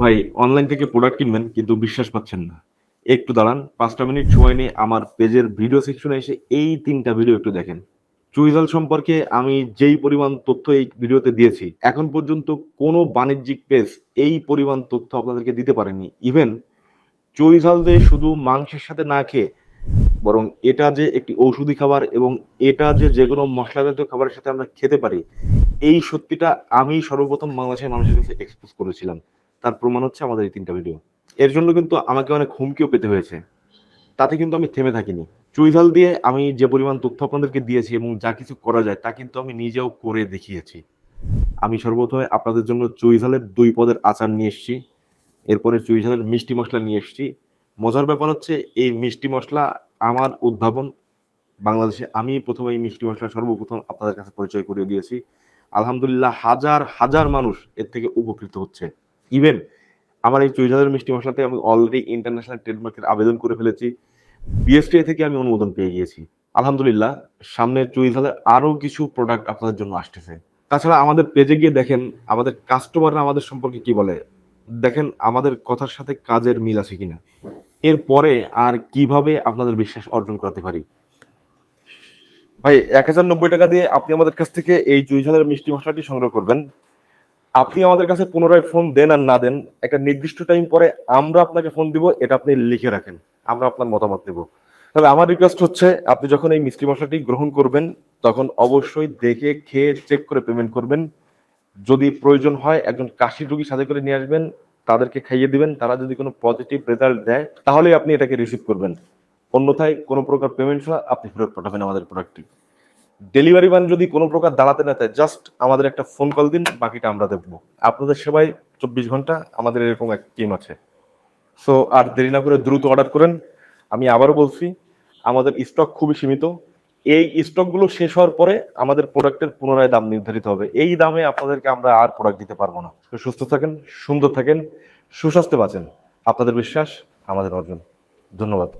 ভাই অনলাইন থেকে প্রোডাক্ট কিনবেন, কিন্তু বিশ্বাস পাচ্ছেন না। একটু দাঁড়ান, পাঁচটা মিনিট সময় নিয়ে আমার পেজের ভিডিও সেকশনে এসে এই তিনটা ভিডিও একটু দেখেন। চুইজাল সম্পর্কে আমি যেই পরিমাণ তথ্য এই ভিডিওতে দিয়েছি, এখন পর্যন্ত কোনো বাণিজ্যিক পেজ এই পরিমাণ তথ্য আপনাদেরকে দিতে পারেনি। ইভেন চুইঝাল যে শুধু মাংসের সাথে না খেয়ে, বরং এটা যে একটি ঔষধি খাবার এবং এটা যে যে কোনো মশলা জাতীয় খাবারের সাথে আমরা খেতে পারি, এই সত্যিটা আমি সর্বপ্রথম বাংলাদেশের মানুষের কাছে এক্সপোজ করেছিলাম। তার প্রমাণ হচ্ছে আমাদের এই তিনটা ভিডিও এর জন্য কিন্তু আমাকে অনেক হুমকিও পেতে হয়েছে। তাতে কিন্তু আমি থেমে থাকিনি। চুইঝাল দিয়ে আমি যে পরিমাণ তথ্য আপনাদেরকে দিয়েছি এবং যা কিছু করা যায়, তা কিন্তু আমি নিজেও করে দেখিয়েছি। আমি সর্বপ্রথমে আপনাদের জন্য চুইঝালের দুই পদের আচার নিয়ে এসেছি। এরপরে চুইঝালের মিষ্টি মশলা নিয়ে এসেছি। মজার ব্যাপার হচ্ছে, এই মিষ্টি মশলা আমার উদ্ভাবন বাংলাদেশে আমি প্রথমে এই মিষ্টি মশলা সর্বপ্রথম আপনাদের কাছে পরিচয় করিয়ে দিয়েছি। আলহামদুলিল্লাহ হাজার হাজার মানুষ এর থেকে উপকৃত হচ্ছে। ইভেন আমার এই চুইঝালের মিষ্টি মশলাতে আমি অলরেডি ইন্টারন্যাশনাল ট্রেডমার্কের আবেদন করে ফেলেছি। বিএসটিআই থেকে আমি অনুমোদন পেয়ে গিয়েছি। আলহামদুলিল্লাহ সামনে চুইঝালের আরও কিছু প্রোডাক্ট আপনাদের জন্য আসতেছে। তাছাড়া আমাদের পেজে গিয়ে দেখেন, আমাদের কাস্টমাররা আমাদের সম্পর্কে কি বলে? দেখেন, আমাদের কথার সাথে কাজের মিল আছে কিনা। এরপরে আর কীভাবে আপনাদের বিশ্বাস অর্জন করতে পারি? ভাই, এক হাজার নব্বই টাকা দিয়ে আপনি আমাদের কাছ থেকে এই চুইঝালের মিষ্টি মশলাটি সংগ্রহ করবেন। আপনি আমাদের কাছে পুনরায় ফোন দেন আর না দেন, একটা নির্দিষ্ট টাইম পরে আমরা আপনাকে ফোন দিব, এটা আপনি লিখে রাখেন, আমরা আপনার মতামত দেব তবে আমার রিকোয়েস্ট হচ্ছে, আপনি যখন এই মিষ্টি মশলাটি গ্রহণ করবেন, তখন অবশ্যই দেখে খেয়ে চেক করে পেমেন্ট করবেন। যদি প্রয়োজন হয়, একজন কাশি রুগী সাথে করে নিয়ে আসবেন, তাদেরকে খাইয়ে দিবেন, তারা যদি কোনো পজিটিভ রেজাল্ট দেয় তাহলে আপনি এটাকে রিসিভ করবেন। অন্যথায় কোনো প্রকার পেমেন্ট ছাড়া আপনি ফেরত পাঠাবেন আমাদের প্রোডাক্টটি ডেলিভারি ম্যান যদি কোনো প্রকার দাঁড়াতে না চায় জাস্ট আমাদের একটা ফোন কল দিন, বাকিটা আমরা দেখব। আপনাদের সেবায় চব্বিশ ঘণ্টা, আমাদের এরকম এক টিম আছে। সো আর দেরি না করে দ্রুত অর্ডার করেন। আমি আবারও বলছি, আমাদের স্টক খুবই সীমিত। এই স্টকগুলো শেষ হওয়ার পরে আমাদের প্রোডাক্টের পুনরায় দাম নির্ধারিত হবে। এই দামে আপনাদেরকে আমরা আর প্রোডাক্ট দিতে পারব না। সুস্থ থাকেন, সুন্দর থাকেন, সুস্বাস্থ্যে বাঁচেন। আপনাদের বিশ্বাস, আমাদের অর্জন। ধন্যবাদ।